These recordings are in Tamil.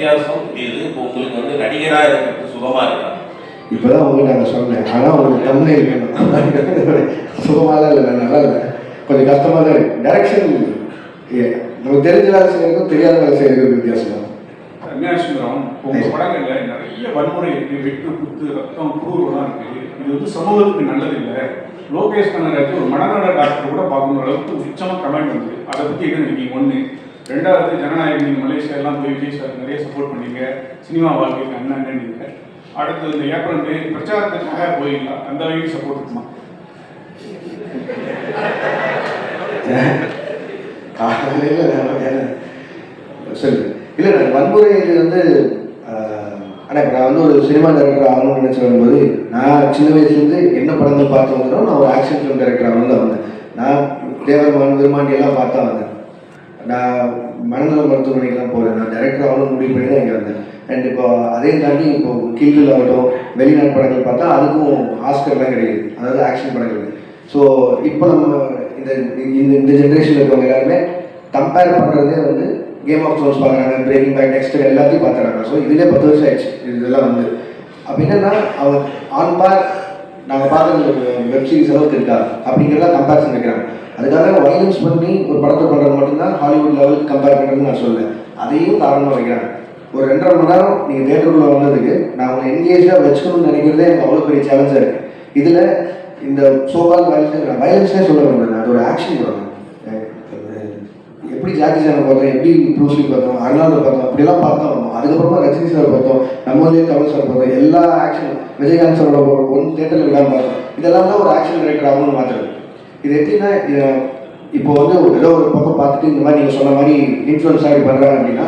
வித்தியாசம் இது. இப்போ உங்களுக்கு வந்து நடிகராக இருக்கிறது சுகமா இருக்கா? இப்போதான் உங்களுக்கு நாங்கள் சொன்னேன். ஆனால் உங்களுக்கு தமிழே வேணும். சுகமாலாம் இல்லை நல்லா இல்லை. கொஞ்சம் கஷ்டமாக தான் இருக்கு. டைரக்ஷன் நமக்கு தெரிஞ்ச வேலை செய்யறதுக்கும் தெரியாத வேலை செய்யறதுக்கும் வித்தியாசம் தான். கன்னியாசுந்தரம் உங்க படங்கள்ல நிறைய வன்முறை இருக்கு. வெட்டு குத்து ரத்தம் குரூரெல்லாம் இருக்கு. இது வந்து சமூகத்துக்கு நல்லது இல்லை. லோகேஷ் கனகராஜ் ஒரு மனநல டாக்டர் கூட பார்க்கணும் அளவுக்கு உச்சமா கமெண்ட் வந்து. அதை பத்தி என்ன நினைக்கிறீங்க? ஒண்ணு. ரெண்டாவது ஜனநாயகம் நீங்கள் மலேசியா எல்லாம் போய் விஜய் சார் நிறைய சப்போர்ட் பண்ணீங்க. சினிமா வாழ்க்கைக்கு அண்ணன் நீங்க. அடுத்து இந்த ஏப்ரல் மே பிரச்சாரத்துக்காக போயிடலாம் அந்த வகையில் சப்போர்ட் இருக்குமா? சொல்லு இல்லை நான் வன்முறை வந்து ஆனால் இப்போ நான் வந்து ஒரு சினிமா டைரக்டர் ஆகணும்னு நினச்சி வரும்போது நான் சின்ன வயசுலேருந்து என்ன படங்கள் பார்த்து வந்தனோ நான் ஒரு ஆக்ஷன் ஃபிலிம் டைரக்டர் ஆகணும் தான் வந்தேன். நான் தேவர்மான் விருமாண்டி எல்லாம் பார்த்தா வந்தேன். நான் மனநல மருத்துவமனைக்கெல்லாம் போகிறேன் நான் டேரக்டர் ஆகணும் முடிவு பண்ணி தான் இங்கே வந்தேன். அண்ட் இப்போ அதே தாண்டி இப்போ கில்கில் ஆகட்டும் வெளிநாட்டு படங்கள் பார்த்தா அதுக்கும் ஆஸ்கர்லாம் கிடைக்குது அதாவது ஆக்ஷன் படங்கள். ஸோ இப்போ நம்ம இந்த இந்த இந்த ஜென்ரேஷனில் இருக்கவங்க எல்லாருமே கம்பேர் பண்ணுறதே வந்து கேம் ஆஃப் த்ரோன்ஸ் பார்க்குறாங்க பிரேக்கிங் பேக் நெக்ஸ்ட் எல்லாத்தையும் பார்த்துறாங்க. ஸோ இதுலேயே பத்து வருஷம் ஆயிடுச்சு. இதெல்லாம் வந்து. அப்போ என்னென்னா அவர் ஆன் பார் நாங்கள் பார்க்குற வெப் சீரிஸ் அளவுக்கு இருக்கா? அப்படிங்கிறத கம்பேரிசன் வைக்கிறாங்க. அதுக்காக வயலன்ஸ் பண்ணி ஒரு படத்தை பண்ணுறது மட்டும்தான் ஹாலிவுட் லெவலுக்கு கம்பேர் பண்ணுறதுன்னு நான் சொல்லுவேன் அதையும் காரணமாக வைக்கிறாங்க. ஒரு ரெண்டரை மணி நேரம் நீங்கள் தேட்டருக்குள்ளே வந்ததுக்கு நான் உங்களை என்கேஜாக வச்சுக்கணும்னு நினைக்கிறதே எனக்கு அவ்வளோ பெரிய சேலஞ்சாக இருக்குது இதில் இந்த சோபால் வயலன்ஸ் நான் வயலன்ஸ்னே சொல்ல விரும்புகிறேன் அது ஒரு ஆக்ஷன் படம். எப்படி ஜாக்கி சானை பார்த்தோம் எப்படி ப்ரூஸ்லி பார்த்தோம் அருணாவில் பார்த்தோம் அப்படிலாம் பார்த்தோம் வந்தோம் அதுக்கப்புறமா ரஜினி சார் பார்த்தோம் நம்மளே கமல் சார் பார்த்தோம் எல்லா ஆக்ஷன் விஜயகாந்த் சாரோட ஒன் தேட்டரில் விடாமல் பார்த்தோம். இதெல்லாம் தான் ஒரு ஆக்ஷன் டைரக்டர் ஆகணும்னு மாற்றுறது இது எப்படின்னா இப்போ வந்து ஏதோ ஒரு பக்கம் பார்த்துட்டு இந்த மாதிரி நீங்கள் சொன்ன மாதிரி இன்ஃப்ளூயன்ஸ் ஆகி பண்ணுறாங்க அப்படின்னா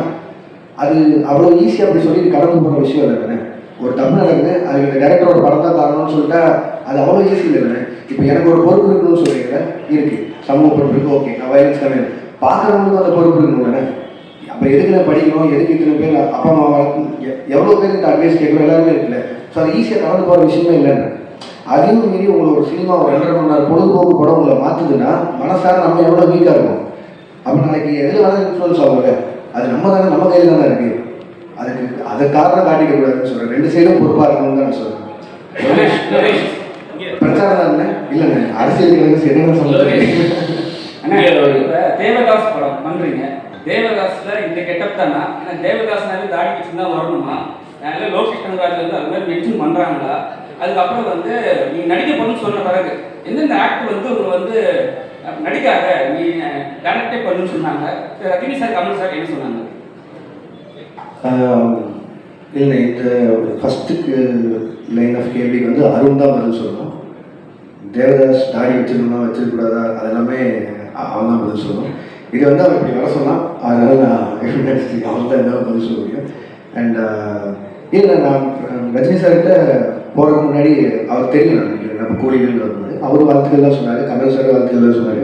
அது அவ்வளோ ஈஸியாக அப்படி சொல்லி கடந்து போகிற விஷயம் இல்லைண்ணே ஒரு தப்பு நடக்குது அதுக்கு இந்த டேரக்டரோட படம் தான் காரணம்னு சொல்லிட்டா அது அவ்வளோ ஈஸி இல்லைண்ணே இப்போ எனக்கு ஒரு பொறுப்பு இருக்குன்னு சொல்றீங்களா இருக்குது சமூக பொறுப்பு இருக்கு ஓகே நான் வயலன்ஸ் கம்மியாக பார்க்குறவங்களுக்கு அந்த பொறுப்பு இருக்கணும் தானே அப்போ எதுக்கு நான் படிக்கணும்? எதுக்கு இத்தனை பேர் அப்பா அம்மா வளர்க்கணும் எ- எவ்வளோ பேர் இந்த அட்வைஸ் கேட்கணும்? எல்லாருமே இருக்குல்ல. ஸோ அது ஈஸியாக கடந்து போகிற விஷயமே இல்லைன்னு. அதையும் மீறி உங்களை ஒரு சினிமா ஒரு ரெண்டரை மணி நேரம் பொழுதுபோக்கு படம் உங்களை மாற்றுதுன்னா மனசார நம்ம எவ்வளோ வீக்காக இருக்கும்? அப்போ நாளைக்கு எதில் வேணாலும் இன்ஃப்ளூன்ஸ் ஆகும்ல. அது நம்ம தானே நம்ம கையில் தானே இருக்கு. அதுக்கு அதை காரணம் காட்டிக்க கூடாதுன்னு சொல்கிறேன் ரெண்டு சைடும் பொறுப்பாக இருக்கணும்னு தான் நான் சொல்கிறேன் பிரச்சாரம் தானே இல்லைண்ணே. அரசியல் என்னென்ன சொல்லுங்க தேவதாஸ் படம் பண்றீங்க. தேவதாஸ்ல இந்த கெட்டப் தானா? ஏன்னா தேவதாஸ்னாலே தாடி வச்சு தான் வரணுமா? அதனால லோகேஷ் கனகராஜ் வந்து அது மாதிரி மென்ஷன் பண்றாங்களா? அதுக்கப்புறம் வந்து நீ நடிக்க போகணும்னு சொன்ன பிறகு எந்தெந்த ஆக்ட் வந்து உங்களை வந்து நடிக்காத? நீ டேரக்டே பண்ணுன்னு சொன்னாங்க. ரஜினி சார் கமல் சார் என்ன சொன்னாங்க? இல்லை இந்த ஃபஸ்ட்டுக்கு லைன் ஆஃப் கேள்விக்கு வந்து அருண் தான் பதில் சொல்லணும். தேவதாஸ் தாடி வச்சிருந்தா வச்சிருக்கூடாதா அது எல்லாமே அவன் தான் பதில் சொல்லணும். இது வந்து அவன் இப்படி வர சொன்னான். அதனால் நான் எவிடன்ஸ் அவன் தான் என்னால் பதில் சொல்ல முடியும் அண்ட் uh, இல்லை நான் ரஜினி சார்கிட்ட போகிறதுக்கு முன்னாடி அவர் தெரியல நினைக்கிறேன் நம்ம கோழிகள் வரும்போது. அவர் வாழ்த்துக்கள் தான் சொன்னார். கமல் சார் வாழ்த்துக்கள் தான் சொன்னார்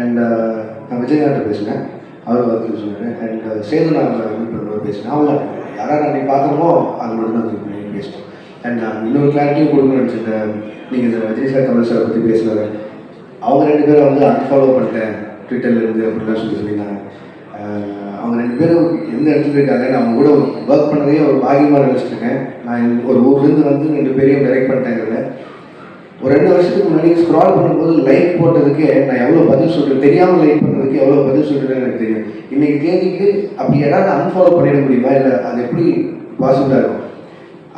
அண்ட் uh, நான் விஜயகாந்த் பேசினேன். அவர் வாழ்த்துக்கள் சொன்னார். அண்ட் சேது நான் மீட் பண்ணும்போது பேசினேன். அவங்க யாராவது நான் நீ பார்க்குறோமோ அது மட்டும் தான் பேசினோம் அண்ட் நான் இன்னொரு கிளாரிட்டியும் கொடுக்கணும்னு நினச்சிருந்தேன் நீங்கள் இந்த ரஜினி சார் கமல் சார் பற்றி பேசுகிறேன் அவங்க ரெண்டு பேரும் வந்து அன்ஃபாலோ பண்ணிட்டேன். ட்விட்டர்லேருந்து அப்படிலாம் சொல்லி சொல்லியிருந்தாங்க. அவங்க ரெண்டு பேரும் எந்த இடத்துல இருக்காங்க நான் அவங்க கூட ஒர்க் பண்ணதே ஒரு பாகியமாக நினச்சிருக்கேன் நான் ஒரு ஊர்லேருந்து வந்து ரெண்டு பேரையும் டைரக்ட் பண்ணிட்டேங்கிறத. ஒரு ரெண்டு வருஷத்துக்கு முன்னாடி ஸ்க்ரால் பண்ணும்போது லைக் போட்டதுக்கே நான் எவ்வளோ பதில் சொல்கிறேன் தெரியாமல் லைக் பண்ணுறதுக்கு எவ்வளோ பதில் சொல்கிறேன்னு எனக்கு தெரியும். இன்னைக்கு தேதிக்கு அப்படி யாராவது அன்ஃபாலோ பண்ணிட முடியுமா? இல்லை அது எப்படி பாசிபிளாக இருக்கும்?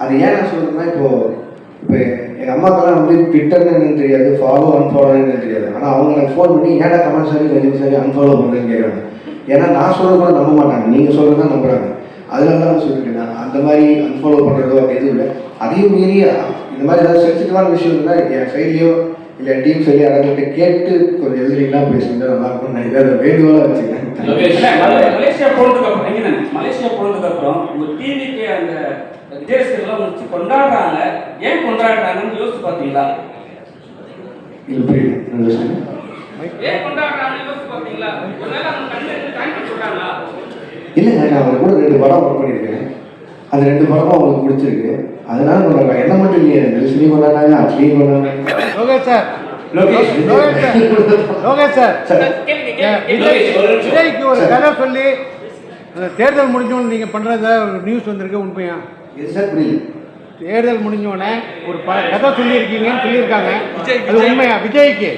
அது ஏன் நான் சொல்கிறேன்னா இப்போது இப்போ எங்கள் அம்மாக்கெல்லாம் வந்து ட்விட்டர்னு என்னன்னு தெரியாது ஃபாலோ அன்ஃபாலோ என்னன்னு தெரியாது. ஆனால் அவங்க எனக்கு ஃபோன் பண்ணி ஏன்டா கமெண்ட் சாரி ரஜினி சரி அன்ஃபாலோ பண்ணுறேன்னு கேட்குறாங்க ஏன்னா நான் சொல்கிறது கூட நம்ப மாட்டாங்க. நீங்கள் சொல்கிறது தான் நம்புறாங்க. அதனால தான் சொல்லியிருக்கேன் நான் அந்த மாதிரி அன்ஃபாலோ பண்ணுறதோ அப்படி எதுவும் இல்லை. அதையும் மீறி இந்த மாதிரி ஏதாவது சென்சிட்டிவான விஷயம் இருந்தால் என் சைட்லேயோ இல்லை டீம் சைட்லேயோ யாராவது கேட்டு கொஞ்சம் எழுதுறீங்களா பேசுங்க நல்லா இருக்கும் நான் இதை வேண்டுகோளாக வச்சுக்கிறேன். மலேசியா. போனதுக்கு அப்புறம் எங்க தானே? மலேசியா போனதுக்கு அப்புறம் உங்க டிவிக்கு அந்த விஜய் ரசிகர்லாம் முடிச்சு கொண்டாடுறாங்க. ஏன் கொண்டாடுறாங்கன்னு யோசிச்சு பாத்தீங்களா. ஏன் கொண்டாடுறாங்கன்னு யோசிச்சு பாத்தீங்களா ஒருவேளை அவங்க கண்ணில் இருந்து தேங்க்யூ சொல்றாங்களா? இல்லைங்க நான் அவர் கூட ரெண்டு படம் ஒர்க் பண்ணியிருக்கேன். அந்த ரெண்டு படமும் அவங்களுக்கு பிடிச்சிருக்கு. அதனால என்ன மட்டும் இல்லையே நெல்சனையும் கொண்டாடினாங்க அட்லியும் கொண்டாடினாங்க சார் லோகேஷ் லோகேஷ் சார் விஜய்க்கு ஒரு கதை சொல்லி அந்த தேர்தல் முடிஞ்சோன்னு நீங்கள் பண்ணுறத ஒரு நியூஸ் வந்திருக்கு உண்மையா? தேர்தல் முடிஞ்சோடனே ஒரு பல கதை சொல்லியிருக்கீங்கன்னு சொல்லியிருக்காங்க. அது உண்மையா? விஜய்க்கு.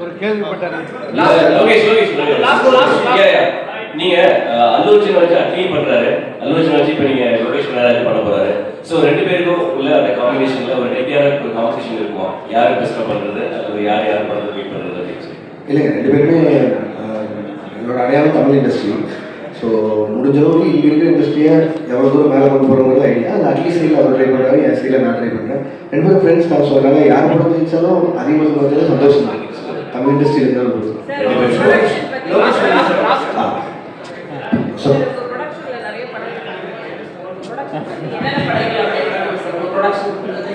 ஒரு கேள்விப்பட்டேன். நீங்க அஹ், அல்லு அர்ஜுன் வச்சு அட்லீன் பண்றாரு. அல்லு அர்ஜுன் வச்சு இப்போ நீங்க லோகேஷ் பண்ண போறாரு. ஸோ ரெண்டு பேருக்கும் உள்ள அந்த காம்பினேஷன்ல ஒரு காம்படிஷன் இருக்குமா? யார் பெஸ்ட்டாக பண்றது? அல்லது யார் யார் பண்றது வெயிட் பண்றது அப்படின்னு சொல்லி. இல்லைங்க ரெண்டு பேருமே என்னோட அடையாளம் தமிழ் இண்டஸ்ட்ரி ஸோ முடிஞ்ச அளவுக்கு இங்கே இருக்கிற இண்டஸ்ட்ரியை எவ்வளோ தூரம் மேலே கொண்டு போகிறோங்கிறது ஐடியா. அது அட்லீஸ்ட் சைடில் அவர் ட்ரை பண்ணுறாரு என் சைடில் நான் ட்ரை பண்ணுறேன் ரெண்டு பேரும் ஃப்ரெண்ட்ஸ் தான் அதனால் யார் படம் ஜெயிச்சாலும் அதிகமாக சொல்கிறது சந்தோஷம் தான். தமிழ் இண்டஸ்ட்ரியில் இருந்தாலும் ஸோ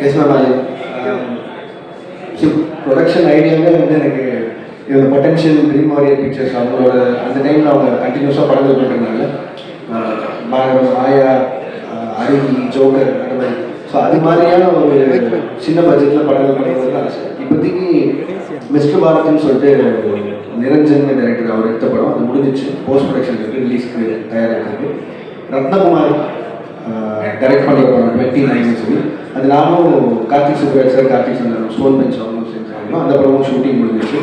எஸ் மேம் அது ப்ரொடக்ஷன் ஐடியாவே வந்து எனக்கு இது பொட்டன்ஷியல் ட்ரீம் வாரியர் பிக்சர்ஸ் அவங்களோட அந்த டைமில் அவங்க கண்டினியூஸாக படங்கள் பண்ணுறதுனால மாயா ஆஹ் அருவி ஜோக்கர் அந்த மாதிரி. ஸோ அது மாதிரியான ஒரு சின்ன பட்ஜெட்டில் படங்கள் பண்ணுறது தான் ஆசை. இப்போதைக்கு மிஸ்டர் பாரத்னு சொல்லிட்டு நிரஞ்சன் டைரக்டர் அவர் எடுத்த படம். அது முடிஞ்சிச்சு. போஸ்ட் ப்ரொடக்ஷன் இருக்குது ரிலீஸ்க்கு தயாராக ரத்னகுமார் டைரக்ட் பண்ணுற படம் டுவெண்ட்டி நைன் சொல்லி. அது நானும் கார்த்திக் சுப்ராஜ் சார் கார்த்திக் சந்தனம் ஸ்டோன் பெஞ்ச் அவங்க செஞ்சாங்க அந்த படமும் ஷூட்டிங் முடிஞ்சிச்சு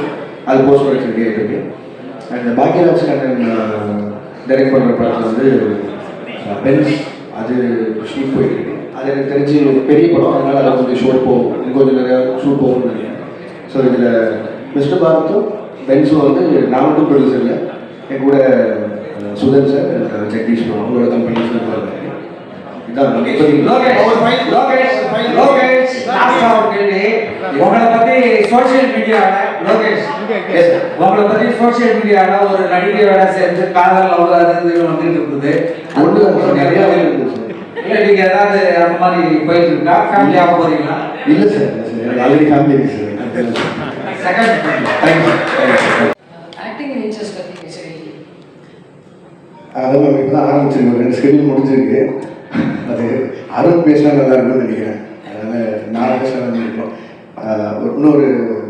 அது போஸ்ட் ப்ரொடக்ஷன் ரெடி ஆகிருக்கு அண்ட் பாக்யராஜ் கண்ணன் டைரக்ட் பண்ணுற படத்தில் வந்து பென்ஸ் அது ஷூட் போயிட்டு அது எனக்கு தெரிஞ்சு ஒரு பெரிய படம். அதனால் அதில் கொஞ்சம் ஷூட் போகும். இன்னும் கொஞ்சம் நிறையா ஷூட் போகும்னு நினைக்கிறேன். ஸோ இதில் மிஸ்டர் பாரத்தும் பென்ஸும் வந்து நான் மட்டும் ப்ரொடியூசர் இல்லை என் கூட சுதன் சார் ஜெகதீஷ் அவங்களோட கம்பெனி இதான் இப்போதைக்கு லோகேஷ் லோகேஷ் லோகேஷ் லாஸ்டா ஒரு கேள்வி உங்களை பத்தி சோஷியல் மீடியால லோகேஷ். உங்களை பத்தி சோஷியல் மீடியால ஒரு நடிகையோட சேர்ந்து காதல் வந்துட்டு இருக்குது. ஒன்று நிறையா இருக்குது. சார் இல்ல நீங்க ஏதாவது அந்த மாதிரி போயிட்டு இருக்கா? ஃபேமிலியாக போறீங்களா? இல்லை சார் இல்லை சார் எனக்கு ஆல்ரெடி ஃபேமிலி இருக்கு sir second thank you acting interest பற்றி சரி அதான் மேம் இப்போ தான் ஆரம்பிச்சிருக்கு ரெண்டு ஸ்கெடியூல் முடிஞ்சிருக்கு அது அருண் பேசினா நல்லா இருக்கும்னு நினைக்கிறேன். அதனால் நான் பேசலாம் இருக்கோம் இன்னொரு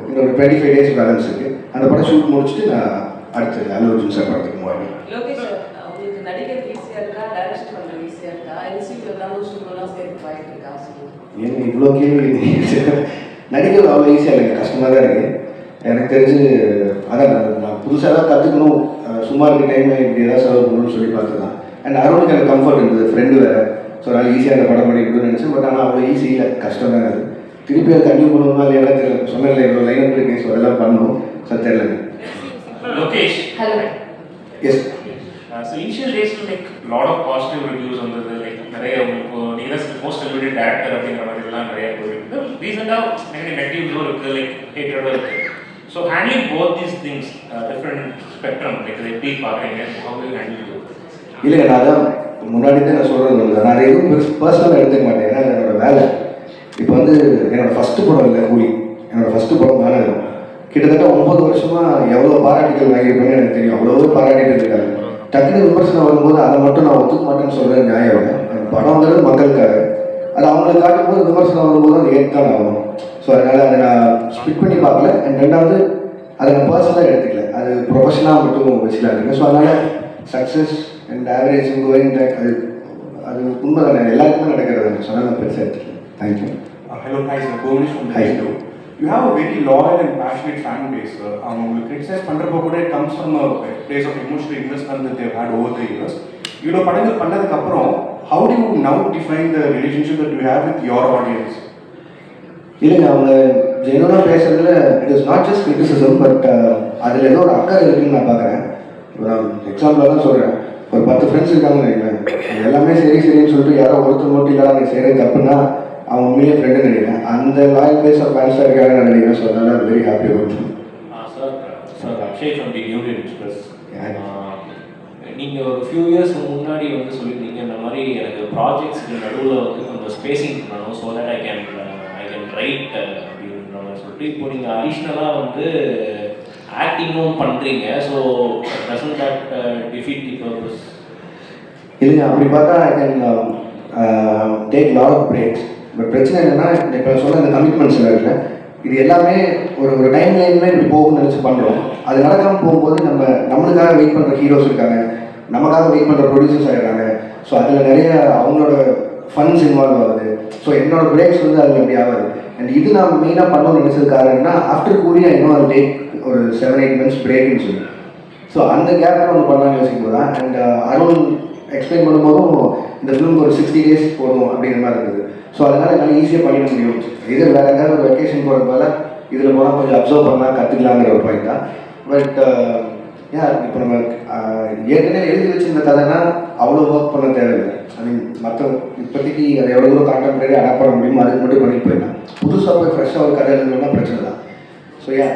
இன்னொரு டுவெண்ட்டி ஃபைவ் டேஸ் பேலன்ஸ் இருக்குது அந்த படம் ஷூட் முடிச்சுட்டு நான் அடுத்து அல்லு அர்ஜுன் சார் படத்துக்கு சொல்லுங்க ஏங்க இவ்வளோ கேள்வி நடிக்கிறது அவ்வளோ ஈஸியாக இல்லைங்க. கஷ்டமாக தான் இருக்குது எனக்கு தெரிஞ்சு அதான் நான் நான் புதுசாக தான் கற்றுக்கணும் சும்மா இருக்க டைமை இப்படி ஏதாவது செலவு பண்ணணும்னு சொல்லி பார்த்து தான் அண்ட் அருணுக்கு எனக்கு கம்ஃபர்ட் இருந்தது ஃப்ரெண்டு வேறு ஸோ அதனால் ஈஸியாக அந்த படம் பண்ணிக்கணும்னு நினச்சேன். பட் ஆனால் அவ்வளோ ஈஸி இல்லை. கஷ்டம் தான் அது. திருப்பி அதை கண்டினியூ பண்ணுவோமா இல்லையா தெரியல சொன்னேன் இவ்வளோ லைன் இருக்கு ஸோ அதெல்லாம் பண்ணணும் so Lokesh, hello yes so initial days will make lot of positive reviews வந்தது. லைக் நிறைய உங்களுக்கு நீங்க மோஸ்ட் எலிவேட்டட் டேரக்டர் அப்படிங்கிற மாதிரி எல்லாம் நிறைய போயிருக்கு. ரீசெண்டாக நெகட்டிவ் நெகட்டிவ்ஸும் இருக்கு. லைக் ஹேட்டடும் இருக்கு. So handling both these things different spectrum like இதை எப்படி பார்க்குறீங்க? ஹவு ஹேண்டில் இல்லைங்க நான் அதான் முன்னாடி தான் நான் சொல்கிறது இல்லை நான் எதுவும் பர்சனலாக எடுத்துக்க மாட்டேன். ஏன்னா என்னோடய வேலை. இப்போ வந்து என்னோடய ஃபஸ்ட்டு படம் இல்லை கூலி. என்னோடய ஃபஸ்ட்டு படம் நாடகம். கிட்டத்தட்ட ஒம்பது வருஷமாக எவ்வளோ பாராட்டுகள் வாங்கியிருப்பேன்னு எனக்கு தெரியும். அவ்வளோ பாராட்டிட்டு இருக்காங்க. டக்குனு விமர்சனம் வரும்போது அதை மட்டும் நான் ஒத்துக்க மாட்டேன்னு சொல்கிற நியாயம் இல்லை. படம் வந்தது மக்களுக்காக. அது அவங்களுக்கு காட்டும்போது விமர்சனம் வரும்போது அது ஏற்கான ஆகும் ஸோ அதனால் அதை நான் ஸ்பிட் பண்ணி பார்க்கல. அண்ட் ரெண்டாவது அதை நான் பர்சனலாக எடுத்துக்கல. அது ப்ரொஃபஷனாக மட்டும் வச்சுக்கலாம் இருக்கேன் ஸோ அதனால் சக்ஸஸ் அண்ட் ஆவரேஜ் கோயிங் அது அது உண்மை தானே எல்லாருக்குமே நடக்கிறது சொன்னால் பெருசாக எடுத்துக்கல thank you Uh, sir. Bhuvanesh from Hi. Digital. You have a very loyal and passionate fan base. sir. அவங்க உங்களுக்கு கிரிட்டிசைஸ் பண்ணுறப்போ கூட a place of emotional investment that they've had over the years. இவ்வளோ படங்கள் பண்ணதுக்கு அப்புறம் how do you now define the relationship that you have with your audience? இல்லைங்க அவங்க ஜெனுவனாக பேசுறதுல it is not just criticism but அதில் ஏதோ ஒரு அக்கறை இருக்குன்னு நான் பார்க்குறேன் இப்போ நான் எக்ஸாம்பிளாக தான் சொல்கிறேன் ஒரு பத்து ஃப்ரெண்ட்ஸ் இருக்காங்கன்னு நினைக்கிறேன் எல்லாமே சரி சரின்னு சொல்லிட்டு யாரோ ஒருத்தர் மட்டும் இல்லாத நீ செய்கிறது தப்புன்னா அவன் உண்மையிலே ஃப்ரெண்டு நினைக்கிறேன். அந்த லாயல் பேஸ் ஆஃப் ஃபேன்ஸாக இருக்காங்கன்னு நான் நினைக்கிறேன். ஸோ அதனால் very happy about sir sir Akshay from the Union Express. நீங்கள் ஒரு ஃபியூ இயர்ஸ்க்கு முன்னாடி வந்து சொல்லியிருந்தீங்க இந்த மாதிரி எனக்கு ப்ராஜெக்ட்ஸ்க்கு நடுவில் வந்து கொஞ்சம் ஸ்பேசிங் பண்ணணும் so that I can I can write அப்படின்ற மாதிரி சொல்லிட்டு இப்போ நீங்கள் அடிஷ்னலாக வந்து ஆக்டிங்கும் பண்ணுறீங்க so doesn't that defeat the purpose இல்லைங்க அப்படி பார்த்தா I can take lot of breaks but பிரச்சனை என்னென்னா இப்போ சொன்ன இந்த கமிட்மெண்ட்ஸ் இருக்குல்ல இது எல்லாமே ஒரு ஒரு டைம் லைன்ல இப்படி போகும்னு நினச்சி பண்ணுறோம் அது நடக்காமல் போகும்போது நம்ம நம்மளுக்காக வெயிட் பண்ணுற ஹீரோஸ் இருக்காங்க நமக்காக வெயிட் பண்ணுற ப்ரொடியூசர்ஸ் ஆகிடுறாங்க ஸோ அதில் நிறைய அவங்களோட ஃபண்ட்ஸ் இன்வால்வ் ஆகுது. ஸோ என்னோட பிரேக்ஸ் வந்து அதில் அப்படி ஆகாது. அண்ட் இது நான் மெயினாக பண்ணணும்னு நினைச்சது காரணம்னா ஆஃப்டர் கூடிய இன்னும் அது டேக் ஒரு செவன் எயிட் மந்த்ஸ் பிரேக்னு சொல்லி. ஸோ அந்த கேப்பில் வந்து பண்ணலாம்னு யோசிக்கும் போது தான் uh, அண்ட் அருண் எக்ஸ்பிளைன் பண்ணும்போதும் இந்த ஃபிலிம் ஒரு சிக்ஸ்டி டேஸ் போதும் அப்படிங்கிற மாதிரி இருக்குது. ஸோ அதனால் என்னால் ஈஸியாக பண்ணிட முடியும். இது வேறு ஏதாவது ஒரு வெக்கேஷன் போகிறதுனால இதில் போனால் கொஞ்சம் அப்சர்வ் பண்ணலாம் கற்றுக்கலாங்கிற ஒரு பாயிண்ட் தான் பட் ஏன் இப்போ நம்ம ஏற்கனவே எழுதி வச்சிருந்த கதைனா அவ்வளோ ஒர்க் பண்ண தேவையில்லை. ஐ மீன் மற்ற இப்போதைக்கு அதை எவ்வளோ தூரம் கான்டெம்பரரி அடாப்ட் பண்ண முடியுமோ அதுக்கு மட்டும் பண்ணிட்டு போயிடலாம். புதுசாக போய் ஃப்ரெஷ்ஷாக ஒரு கதை எழுதணும்னா பிரச்சனை தான். ஸோ ஏன்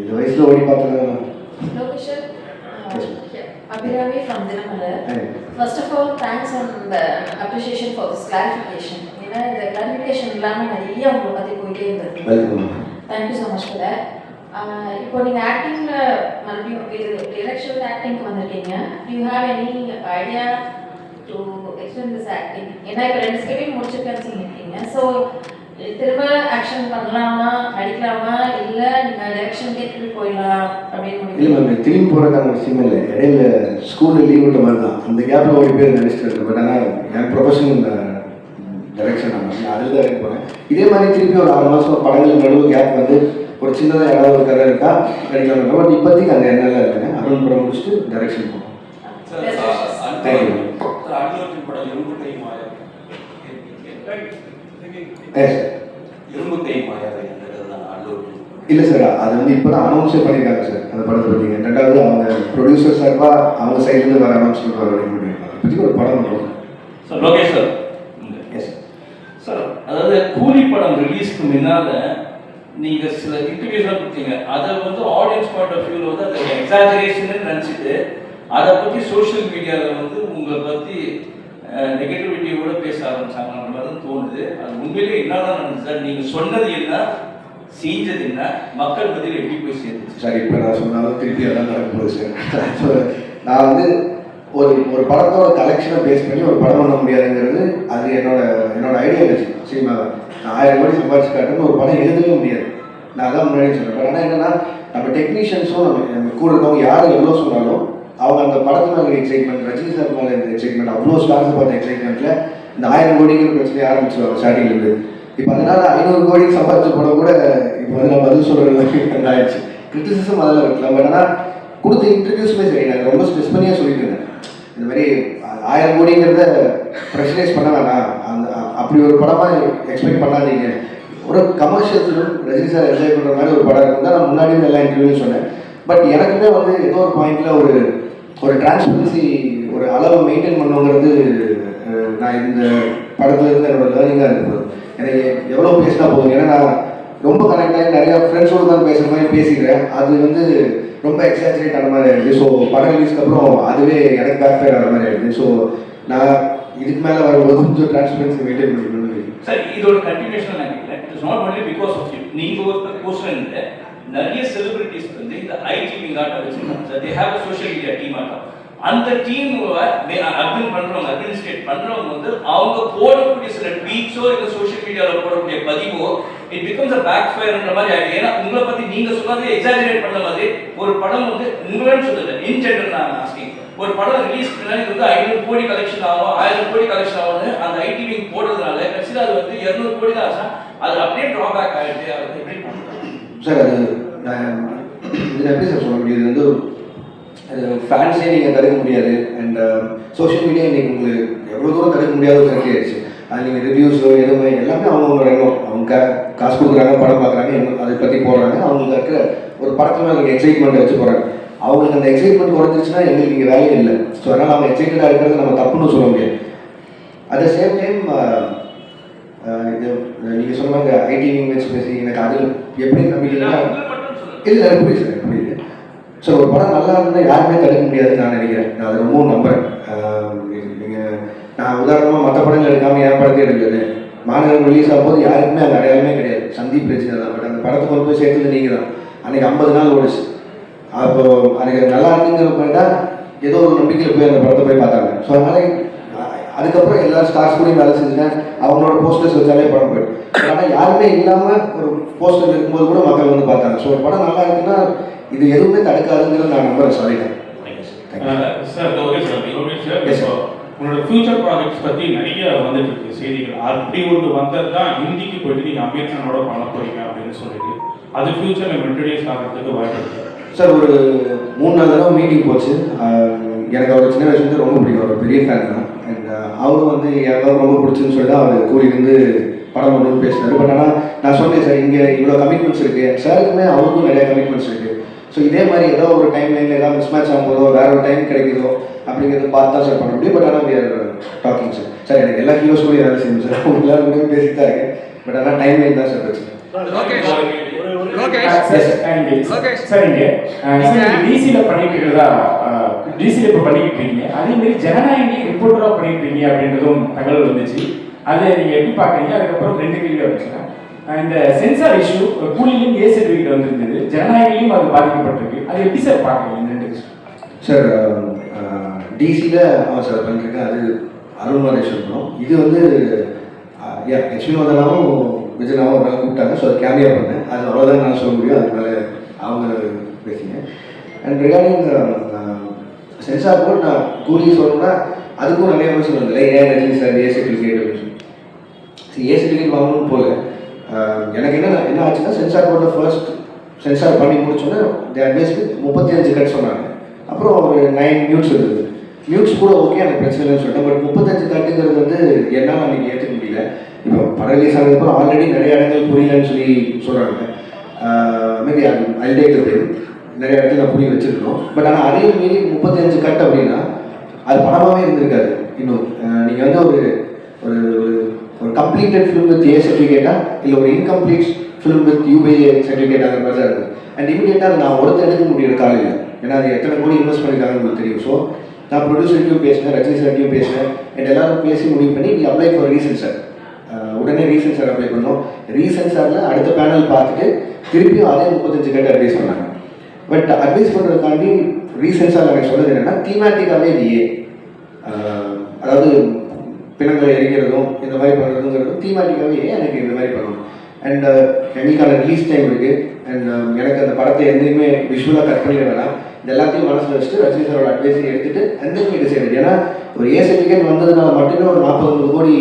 இந்த வயசில் ஓடி பார்த்தது uh, Abhirami from Dinamalar. Hey. First of all, thanks on the appreciation for this clarification. ஏன்னா இந்த clarification இல்லாமல் நிறைய உங்களை பற்றி போயிட்டே இருந்தது. Thank you so much for that இப்போ நீங்கள் ஆக்டிங்ல மறுபடியும் இது டிரெக்ஷனல் ஆக்டிங்க்கு வந்திருக்கீங்க. You have any idea to explain this acting ஏன்னா இப்போ ரெண்டு ஸ்கிரிப்டிங் முடிச்சிருக்கேன்னு சொல்லியிருக்கீங்க. ஸோ திரும்ப ஆக்ஷன் பண்ணலாமா நடிக்கலாமா இல்லை நீங்கள் டைரக்ஷன் கேட்டு போயிடலாம் அப்படின்னு இல்ல மேம் திரும்பி போகிறதுக்கான விஷயம் இல்லை. இடையில ஸ்கூல்ல லீவ் விட்ட மாதிரி தான். அந்த கேப்ல ஓடி போய் நடிச்சிட்டு இருக்கேன். பட் ஆனால் என் ப்ரொஃபஷன் டைரக்ஷன் நான் அதில் தான் இருக்க போகிறேன் இதே மாதிரி திருப்பி ஒரு ஆறு மாதம் படங்கள் நடுவு கேப் வந்து ஒரு சின்னதாக ஏதாவது ஒரு கதை இருக்கா நடிக்கலாம் பட் இப்போதைக்கு அந்த எண்ணெல்லாம் இல்லைங்க. அருண் படம் முடிச்சுட்டு டைரக்ஷன் போகணும் படம் இரும்பு கை மாயாதை இல்லை சார் அது வந்து இப்போ தான் அனௌன்ஸே பண்ணியிருக்காங்க சார் அந்த படத்தை பற்றிங்க ரெண்டாவது அவங்க ப்ரொடியூசர் சார்பாக அவங்க சைட்லேருந்து வர அனௌன்ஸ்மெண்ட் வர வரைக்கும் பண்ணியிருக்காங்க இப்போதைக்கு ஒரு படம் பண்ணுறோம் சார் லோகேஷ் சார். சார் அதாவது கூலி படம் ரிலீஸ்க்கு முன்னால நீங்க சில இன்டர்வியூஸ்லாம் கொடுத்தீங்க. அதை வந்து ஆடியன்ஸ் பாயிண்ட் ஆஃப் வியூல வந்து அதை எக்ஸாஜரேஷன் நினச்சிட்டு அதை பத்தி சோஷியல் மீடியாவில் வந்து உங்களை பத்தி நெகட்டிவிட்டியோட பேச ஆரம்பிச்சாங்க. மாதிரி தோணுது. அது உண்மையிலே என்னதான் நடந்துச்சு சார் நீங்க சொன்னது என்ன? செஞ்சது என்ன? மக்கள் மத்தியில் எப்படி போய் சேர்ந்து சார் இப்போ நான் சொன்னாலும் திருப்பி அதான் நடக்க போகுது சார் நான் வந்து ஒரு ஒரு படத்தோட கலெக்ஷனை பேஸ் பண்ணி ஒரு படம் பண்ண முடியாதுங்கிறது அது என்னோட என்னோட ஐடியா சினிமாவை. நான் ஆயிரம் கோடி சம்பாதிச்சு காட்டுன்னு ஒரு படம் எழுதவே முடியாது. நான் அதான் முன்னாடி சொல்கிறேன் பட் ஆனால் என்னென்னா நம்ம டெக்னீஷியன்ஸும் நம்ம நம்ம கூட இருக்கவங்க யார் எவ்வளோ சொன்னாலும் அவங்க அந்த படத்து மேலே எக்ஸைட்மெண்ட் ரஜினி சார் மேலே இருந்த எக்ஸைட்மெண்ட் அவ்வளோ ஸ்டார்ஸ் பார்த்த எக்ஸைட்மெண்ட்டில் இந்த ஆயிரம் கோடிங்கிற பிரச்சனையை ஆரம்பிச்சிருவாங்க ஸ்டார்டிங்லேருந்து இப்போ அதனால் ஐநூறு கோடிக்கு சம்பாதிச்ச படம் கூட இப்போ வந்து நம்ம பதில் சொல்கிறது ஆயிடுச்சு கிரிட்டிசிசம் அதில் இருக்கலாம். பட் ஆனால் கொடுத்த இன்டர்வியூஸுமே சரி. நான் ரொம்ப ஸ்ட்ரெஸ் பண்ணியே சொல்லிட்டு இருந்தேன். இந்த மாதிரி ஆயிரம் கோடிங்கிறத ப்ரெஷரைஸ் பண்ண வேணாம். அந்த அப்படி ஒரு படமாக எக்ஸ்பெக்ட் பண்ணாதீங்க. ஒரு கமர்ஷியல் ரஜினி சார் என்ஜாய் பண்ணுற மாதிரி ஒரு படம் இருந்தால் நான் முன்னாடி இருந்து எல்லா சொன்னேன். பட் எனக்குமே வந்து ஏதோ ஒரு பாயிண்டில் ஒரு ஒரு டிரான்ஸ்பரன்சி ஒரு அளவை மெயின்டைன் பண்ணுங்கிறது நான் இந்த படத்துலேருந்து என்னோட லேர்னிங்காக இருக்குது. எனக்கு எவ்வளோ பேசினா போதும். ஏன்னா நான் ரொம்ப கனெக்ட் ஆகி நிறைய ஃப்ரெண்ட்ஸோடு தான் பேசுகிற மாதிரி பேசிக்கிறேன். அது வந்து ரொம்ப எக்ஸாஜரேட் ஆன மாதிரி ஆயிடுது. ஸோ படம் ரிலீஸ்க்கு அப்புறம் அதுவே எனக்கு பேக் ஃபேர் ஆகிற மாதிரி ஆயிடுது. ஸோ நான் இதுக்கு மேலே வரும்போது கொஞ்சம் டிரான்ஸ்பரன்சி மெயின்டைன் பண்ணிக்கணும்னு சார் இதோட continuation it's not only because of you நீங்கள் ஒரு போஸ்டர் நிறைய செலிபிரிட்டிஸ் வந்து இந்த ஐடி விங்காட்ட வச்சுருக்காங்க sir they have a social media team ஆட்டம் அந்த டீம் அட்மின் பண்றவங்க அட்மினிஸ்ட்ரேட் பண்றவங்க வந்து அவங்க போடக்கூடிய சில ட்வீட்ஸோ இல்ல சோஷியல் மீடியால போடக்கூடிய பதிவோ இட் பிகம்ஸ் அ பேக் ஃபயர்ன்ற மாதிரி ஆயிடுது. ஏன்னா உங்களை பத்தி நீங்க சொன்னதே எக்ஸாஜரேட் பண்ண மாதிரி ஒரு படம் வந்து உங்களன்னு சொல்லல. இன் ஜென்ரல் நான் ஆஸ்கிங் ஒரு படம் ரிலீஸ் முன்னாடி இது வந்து ஐநூறு கோடி கலெக்ஷன் ஆகும் ஆயிரம் கோடி கலெக்ஷன் ஆகும்னு அந்த ஐடி விங் போடுறதுனால கடைசியில் அது வந்து இருநூறு கோடி தான் ஆச்சா அது அப்படியே ட்ராபேக் ஆயிடுது அது எப்படி பண்ணுறது சார் அது நான் இதில் எப்படி சார் சொல்ல முடியுது வந்து ஃபேன்ஸே நீங்கள் தடுக்க முடியாது அண்ட் சோஷியல் மீடியா இன்றைக்கி உங்களுக்கு எவ்வளோ தூரம் தடுக்க முடியாத ஒரு ஆயிடுச்சு அது நீங்கள் ரிவ்யூஸோ எதுவுமே எல்லாமே அவங்களோட எண்ணம் அவங்க காசு கொடுக்குறாங்க படம் பார்க்குறாங்க என்ன அதை பற்றி போடுறாங்க அவங்களுக்கு இருக்கிற ஒரு படத்தில் இருக்க எக்ஸைட்மெண்ட் வச்சு போகிறாங்க அவங்களுக்கு அந்த எக்ஸைட்மெண்ட் குறைஞ்சிருச்சுன்னா எங்களுக்கு இங்கே வேலையே இல்லை ஸோ அதனால் அவங்க எக்ஸைட்டடாக இருக்கிறது நம்ம தப்புன்னு சொல்ல முடியாது அட் த சேம் டைம் இது நீங்கள் சொன்னாங்க ஐடி விங் பேசி எனக்கு அதில் எப்படி நம்பிக்கைன்னா இல்லை புரியுது சார் ஸோ ஒரு படம் நல்லா இருந்தால் யாருமே தடுக்க முடியாதுன்னு நான் நினைக்கிறேன். நான் அதை ரொம்பவும் நம்புறேன். நீங்கள் நான் உதாரணமாக மற்ற படங்கள் எடுக்காமல் என் படத்தை எடுக்கிறது மாநகரம் ரிலீஸ் ஆகும்போது யாருக்குமே அந்த அடையாளமே கிடையாது. சந்தீப் பிரச்சனை தான். பட் அந்த படத்தை கொண்டு போய் சேர்த்தது நீங்கள் தான். அன்றைக்கி ஐம்பது நாள் ஓடிச்சு. அப்போ அன்றைக்கி நல்லா இருக்குங்கிற போயிட்டா ஏதோ ஒரு நம்பிக்கையில் போய் அந்த படத்தை போய் பார்த்தாங்க. ஸோ அதனால அதுக்கப்புறம் எல்லா ஸ்டார்ஸ் கூடயும் வேலை செஞ்சுட்டேன். அவங்களோட போஸ்டர்ஸ் வச்சாலே படம் போயிடும் ஆனால் யாருமே இல்லாமல் ஒரு போஸ்டர் இருக்கும்போது கூட மக்கள் வந்து பார்த்தாங்க. ஸோ படம் நல்லா இருக்குன்னா இது எதுவுமே தடுக்காதுங்கிறது நான் நம்புறேன் சொல்லிட்டேன். Sir okay sir okay sir sir. இப்போ உங்களோட ஃபியூச்சர் ப்ராஜெக்ட்ஸ் பற்றி நிறைய வந்துட்டு இருக்கு செய்திகள். அப்படி ஒன்று வந்தது தான் ஹிந்திக்கு போயிட்டு நீங்கள் அம்பேத்கரோட பண்ண போறீங்க அப்படின்னு சொல்லிட்டு. அது ஃபியூச்சரில் இன்ட்ரடியூஸ் ஆகிறதுக்கு வாய்ப்பு இருக்கு. சார் ஒரு மூணு நாலு தடவை மீட்டிங் போச்சு. எனக்கு அவர் சின்ன வயசுலேருந்து ரொம்ப பிடிக்கும். அவர் பெரிய ஃபேன் தான். அண்ட் அவரும் வந்து எனக்கு ரொம்ப பிடிச்சுன்னு சொல்லி தான் அவர் கூறியிருந்து படம் பண்ணணும்னு பேசினார். பட் ஆனால் நான் சொன்னேன் சார் இங்கே இவ்வளோ கமிட்மெண்ட்ஸ் இருக்குது சாருக்குமே அவருக்கும் நிறைய கமிட்மெண்ட்ஸ் இருக்குது ஸோ இதே மாதிரி ஏதோ ஒரு டைம் லைனில் ஏதாவது மிஸ் மேட்ச் ஆகும்போதோ வேற ஒரு டைம் கிடைக்குதோ அப்படிங்கிறத பார்த்து தான் சார் பண்ண முடியும். பட் ஆனால் we are talking sir sir எனக்கு எல்லா ஹீரோஸ் கூட வேலை செய்யணும் சார் அவங்க எல்லாரும் கூட பேசிட்டு தான் இருக்கேன். பட் ஆனால் டைம் லைன் தான் சார் பிரச்சனை. சரிங்க டிசியில பண்ணிட்டு இருக்கிறதா டிசியில இப்ப பண்ணிக்கிட்டு இருக்கீங்க அதே மாதிரி ஜனநாயகி ரிப்போர்ட்டரா பண்ணிட்டு இருக்கீங்க அப்படின்றதும் தகவல் வந்துச்சு. அதை நீங்க எப்படி பாக்குறீங்க அதுக்கப்புறம் ரெண்டு கேள்வி இந்த சென்சார் இஷ்யூ கூலிலையும் ஏ சர்டிஃபிகேட் வந்திருந்தது ஜனநாயகிலையும் அது பாதிக்கப்பட்டிருக்கு அது எப்படி சார் பாக்குறீங்க இந்த ரெண்டு சார் டிசியில் ஆமாம் சார் பண்ணியிருக்கேன் அது அருள்மாரி படம் இது வந்து யா லட்சுமி வந்தனாவும் விஜயனாவும் ஒரு நாள் கூப்பிட்டாங்க ஸோ அது கேமியா பண்ணேன் அது அவ்வளோதான் நான் சொல்ல முடியும் அதனால அவங்க பேசிங்க அண்ட் ரிகார்டிங் சென்சார் போர்ட் நான் கூலி சொல்லணும்னா அதுக்கும் நிறைய விஷயம் வந்து ஏன் சார் ஏ சர்டிஃபிகேட் அப்படின்னு சொல்லி ஏ சர்டிஃபிகேட் வாங்கணும்னு போகல எனக்கு என்ன என்ன ஆச்சுன்னா சென்சார் போர்டில் ஃபர்ஸ்ட் சென்சார் பண்ணி முடிச்சோன்னே தே அட்வைஸ் முப்பத்தி அஞ்சு கட் சொன்னாங்க. அப்புறம் ஒரு நைன் மியூட்ஸ் இருந்தது. மியூட்ஸ் கூட ஓகே எனக்கு பிரச்சனை இல்லைன்னு சொல்லிட்டேன். பட் முப்பத்தஞ்சு கட்டுங்கிறது வந்து என்னால் அன்றைக்கி ஏற்றுக்க முடியல. இப்போ படம் ஆனதுக்கப்புறம் ஆல்ரெடி நிறைய இடங்கள் புரியலன்னு சொல்லி சொல்கிறாங்க மேபி அது ஐடேக்கு நிறைய இடத்துல நான் புரிய வச்சுருக்கோம். பட் ஆனால் அதையும் மீறி முப்பத்தஞ்சு கட் அப்படின்னா அது படமாகவே இருந்திருக்காது. இன்னும் நீங்கள் வந்து ஒரு ஒரு ஒரு கம்ப்ளீட்டட் ஃபிலிம் வித் ஏ சர்டிஃபிகேட்டா இல்லை ஒரு incomplete film with UA certificate அந்த மாதிரி தான் இருக்குது அண்ட் இமீடியட்டாக நான் ஒருத்தர் எடுக்க முடியிற காலையில் ஏன்னா அது எத்தனை கோடி இன்வெஸ்ட் பண்ணியிருக்காங்கன்னு உங்களுக்கு தெரியும். ஸோ நான் ப்ரொடியூசர்கிட்டையும் பேசினேன் ரஜினி சார்ட்டையும் பேசினேன். அண்ட் எல்லாரும் பேசி முடிவு பண்ணி நீ அப்ளை ஃபார் ரீசன் சார் உடனே ரீசன் சார் அப்ளை பண்ணோம். ரீசன் சாரில் அடுத்த பேனல் பார்த்துட்டு திருப்பியும் அதே முப்பத்தஞ்சு கேட்டு அட்வைஸ் பண்ணாங்க. பட் அட்வைஸ் பண்ணுறதுக்காண்டி ரீசன் சார் எனக்கு சொன்னது என்னென்னா தீமேட்டிக்காகவே இது ஏ அதாவது பிணங்களை எரிக்கிறதும் இந்த மாதிரி பண்ணுறதுங்கிறதும் தீமாட்டிக்காகவே எனக்கு இந்த மாதிரி பண்ணணும். அண்ட் எங்களுக்கான ரிலீஸ் டைம் இருக்குது அண்ட் எனக்கு அந்த படத்தை எந்தையுமே விஷுவலாக கட் பண்ணிட வேணாம். இது எல்லாத்தையும் மனசில் வச்சுட்டு ரஜினி சாரோட அட்வைஸையும் எடுத்துட்டு அந்த மீது செய்யணும். ஏன்னா ஒரு ஏ சர்டிஃபிகேட் வந்ததுனால மட்டுமே ஒரு நாற்பது கோடி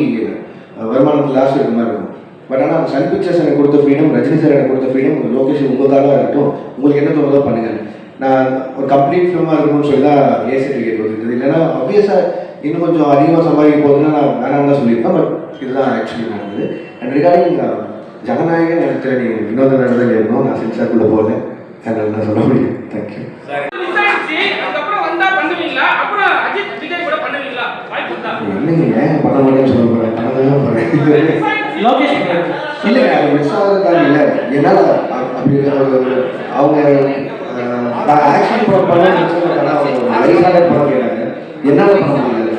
வருமானத்தில் லாஸ் இருக்க மாதிரி இருக்கும். பட் ஆனால் சன் பிக்சர்ஸ் எனக்கு கொடுத்த ஃப்ரீடம் ரஜினி சார் எனக்கு கொடுத்த ஃப்ரீடம் லோகேஷ் காலாக இருக்கட்டும். உங்களுக்கு என்ன தோணுதோ பண்ணுங்கள் நான் ஒரு கம்ப்ளீட் ஃபிலிமாக இருக்கணும்னு சொல்லி தான் ஏ சர்டிஃபிகேட் கொடுத்துருக்குது இல்லைன்னா ஆப்வியஸாக இன்னும் கொஞ்சம் அதிகமாக சம்பாதிக்க போகுதுன்னா நான் வேணாம் தான் சொல்லியிருப்பேன் பட் இதுதான் ஆக்சுவலி நடந்தது. அண்ட் ரிகார்டிங் ஜனநாயகன் எனக்கு தெரியும் நீங்கள் வினோத நடந்தது இருக்கணும் நான் சென்சார்க்குள்ளே போகல அதனால நான் சொல்ல முடியும் தேங்க்யூ ஏன் பண்ண மாட்டேன்னு சொல்ல போகிறேன் பண்ண தான் போகிறேன் லோகேஷ் இல்லைங்க அது மிஸ் ஆகிறதுக்காக இல்லை. என்னால் அப்படி அவங்க ஆக்ஷன் அவங்க பண்ண முடியாது என்னால் பண்ண முடியாது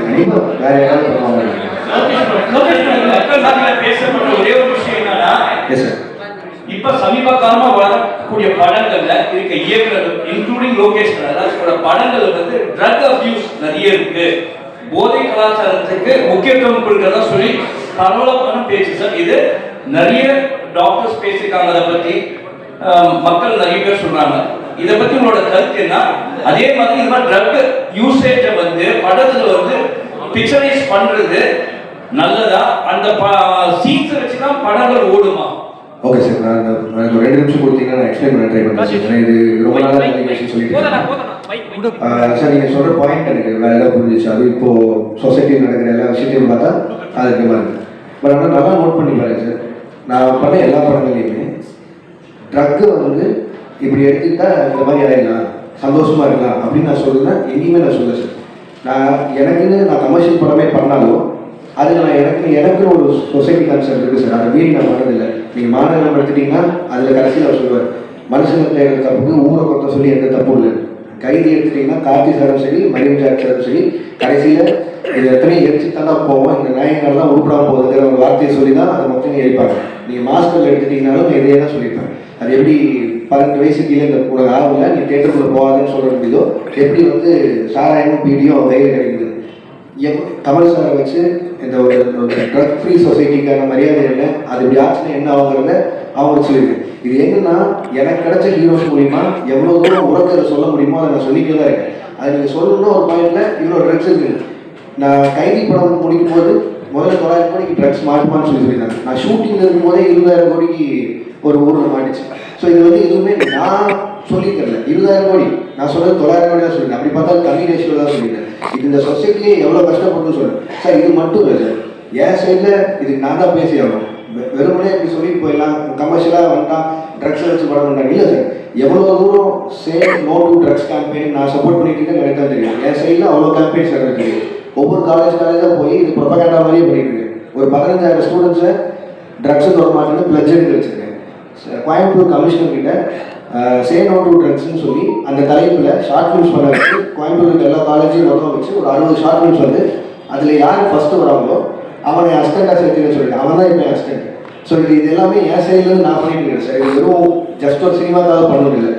கண்டிப்பாக வேற யாராவது பண்ணுவாங்க மக்கள் பேசப்பட்ட ஒரே ஒரு விஷயம் என்னன்னா எஸ் சார் இப்ப சமீப காலமா வரக்கூடிய படங்கள்ல இருக்க இயக்குனர் இன்க்ளூடிங் லோகேஷ் கனகராஜோட படங்கள்ல வந்து ட்ரக் அபியூஸ் நிறைய இருக்கு. போதை கலாச்சாரத்துக்கு முக்கியத்துவம் கொடுக்கறதா சொல்லி பரவலப்பான பேச்சு சார் இது நிறைய டாக்டர்ஸ் பேசியிருக்காங்க அதை பத்தி. மக்கள் நிறைய பேர் சொல்றாங்க. இதை பத்தி உங்களோட கருத்து என்ன? அதே மாதிரி இந்த மாதிரி ட்ரக் யூசேஜை வந்து படத்துல வந்து பிக்சரைஸ் பண்றது நல்லதா? அந்த சீன்ஸை வச்சு தான் படங்கள் ஓடுமா? ஓகே சார் நான் எனக்கு ரெண்டு நிமிஷம் கொடுத்தீங்கன்னா நான் எக்ஸ்பிளைன் பண்ண ட்ரை பண்ணுறேன் இது ரொம்ப நாளாக சொல்லிட்டு சார் நீங்கள் சொல்கிற பாயிண்ட் எனக்கு வேற ஏதாவது புரிஞ்சிச்சு அது இப்போ சொசைட்டியில் நடக்கிற எல்லா விஷயத்தையும் பார்த்தா அது இருக்க மாதிரி இருக்கு பட் ஆனால் நல்லா நோட் பண்ணி பாருங்க சார் நான் பண்ண எல்லா படங்களையுமே ட்ரக்கு வந்து இப்படி எடுத்துக்கிட்டா இந்த மாதிரி ஆயிடலாம் சந்தோஷமா இருக்கலாம் அப்படின்னு நான் சொல்லுவேன் எங்கேயுமே நான் சொல்ல சார். நான் எனக்குன்னு நான் கமர்ஷியல் படமே பண்ணாலும் அதில் நான் எனக்கு எனக்குன்னு ஒரு சொசைட்டி கான்செப்ட் இருக்குது சார். அதை மீறி நான் பண்ணதில்லை. நீங்கள் மாநிலம் எடுத்துட்டீங்கன்னா அதில் கடைசியில் அவர் சொல்லுவார் மனுஷங்க தேடுற தப்புக்கு ஊரை கொத்த சொல்லி எந்த தப்பும் இல்லை. கைது எடுத்துட்டீங்கன்னா கார்த்தி சாரும் சரி மரியம் ஜாக் சாரும் சரி கடைசியில் இது எத்தனையும் எரிச்சு தான் போவோம். இந்த நாயங்கள் தான் உருப்படாமல் போகுதுங்கிற ஒரு வார்த்தையை சொல்லி தான் அதை மொத்தம் எரிப்பாங்க. நீங்கள் மாஸ்டரில் எடுத்துட்டீங்கனாலும் எதையே இதையே தான் சொல்லியிருப்பாங்க அது எப்படி பதினெட்டு வயசு கீழே இந்த உனக்கு ஆகல நீ தேட்டருக்குள்ள போகாதுன்னு சொல்ல முடியுதோ எப்படி வந்து சாராயமும் பீடியும் கையில் கிடைக்குது. எப் தமிழ் சாரை வச்சு இந்த ஒரு ட்ரக் ஃப்ரீ சொசைட்டிக்கான மரியாதை என்ன அது இப்படி ஆச்சுன்னா என்ன ஆகுங்கிறத அவங்க சொல்லியிருக்கு. இது என்னன்னா எனக்கு கிடைச்ச ஹீரோஸ் மூலிமா எவ்வளோ தூரம் உலகத்தை சொல்ல முடியுமோ அதை நான் சொல்லிக்கிட்டே தான் இருக்கேன். அது நீங்கள் சொல்லணும்னா ஒரு பாயிண்ட்ல இவ்வளோ ட்ரக்ஸ் இருக்குது நான் கைதி படம் முடிக்கும் போது முதல்ல தொள்ளாயிரம் கோடிக்கு ட்ரக்ஸ் மாட்டுமான்னு சொல்லி சொல்லியிருந்தாங்க. நான் ஷூட்டிங்கில் இருக்கும்போதே இருபதாயிரம் கோடிக்கு ஒரு ஊரில் மாட்டுச்சு ஸோ இது வந்து எதுவுமே நான் சொல்லி இருபதாயிரம் கோடி. நான் சொல்றது தொள்ளாயிரம் கோடி தான் சொல்லிட்டேன் அப்படி பார்த்தா கம்மி ரேஷியோ தான் சொல்லிட்டேன் இது இந்த சொசைட்டிலே எவ்வளோ கஷ்டப்பட்டு சொல்றேன். சார் இது மட்டும் இல்லை சார் என் சைடில் இதுக்கு நான் தான் பேசி ஆகணும். வெ- வெறுமனே இப்படி சொல்லி போயிடலாம். கமர்ஷியலாக வந்துட்டான் ட்ரக்ஸ் வச்சு படம் பண்ணுறாங்க இல்லை சார் எவ்வளோ தூரம் same no to drugs campaign நான் சப்போர்ட் பண்ணிட்டு இருக்கேன் எனக்கு தான் தெரியும். என் சைடில் அவ்வளோ கேம்பெயின்ஸ் நடந்துட்டு இருக்கு. ஒவ்வொரு காலேஜ் காலேஜாக போய் இது ப்ரொபகேண்டா மாதிரியே பண்ணிட்டு இருக்கு. ஒரு பதினஞ்சாயிரம் ஸ்டூடெண்ட்ஸை ட்ரக்ஸை தொடர மாட்டேன்னு பிளட்ஜ் எடுத்து வச்சிருக்கேன். கோயம்புத்தூர் கமிஷனர் கிட்ட சே நோ டு ட்ரக்ஸ்னு சொல்லி அந்த தலைப்பில் ஷார்ட் ஃபிலிம்ஸ் பண்ண வச்சு கோயம்புத்தூர் எல்லா காலேஜையும் மொத்தம் வச்சு ஒரு அறுபது ஷார்ட் ஃபிலிம்ஸ் வந்து அதில் யார் ஃபஸ்ட்டு வராங்களோ அவனை அசிஸ்டண்டாக சேர்த்துன்னு சொல்லிட்டு அவன் தான் இப்போ அஸ்டண்ட் ஸோ இது இது எல்லாமே என் சைட்லேருந்து நான் பண்ணிட்டு இருக்கேன் சார். இது வெறும் ஜஸ்ட் ஒரு சினிமாக்காக பண்ண முடியல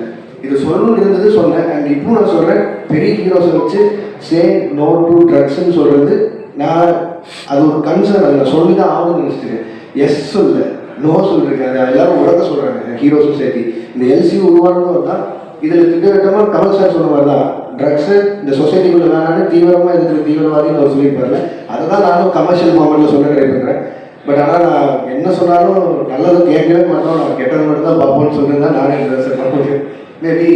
இது சொல்லணும்னு இருந்தது சொன்னேன். அண்ட் இப்போ நான் சொல்கிறேன் பெரிய ஹீரோஸை வச்சு சே நோ டு ட்ரக்ஸ்ன்னு சொல்கிறது நான் அது ஒரு கன்சர்ன் அதை நான் சொல்லி தான் ஆகணும்னு நினச்சிட்டு எஸ் சொல்ல. நோ சொல்லிருக்கேன் எல்லாரும் உலக சொல்கிறாங்க ஹீரோஸும் சேர்த்து இந்த எல்சி உருவானதும் வந்தால் இதில் திட்டவட்டமாக கமல் சார் சொன்ன மாதிரி தான். ட்ரக்ஸு இந்த சொசைட்டிக்குள்ள வேணான்னு தீவிரமாக இருக்கிற தீவிரவாதின்னு அவர் சொல்லியிருப்பார்ல. அதை தான் நானும் கமர்ஷியல் ஃபார்மெட்டில் சொல்ல ட்ரை பண்ணுறேன் பட் ஆனால் நான் என்ன சொன்னாலும் நல்லது கேட்கவே மாட்டோம். நான் கெட்டது மட்டும் தான் பார்ப்போம்னு சொல்லி தான் நானே சார் பண்ண மேபி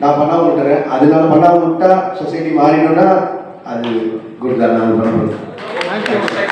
நான் பண்ணாமல் விட்டுறேன். அது நான் பண்ணாமல் விட்டா சொசைட்டி மாறினோன்னா அது குட் தான். நான் பண்ண முடியும்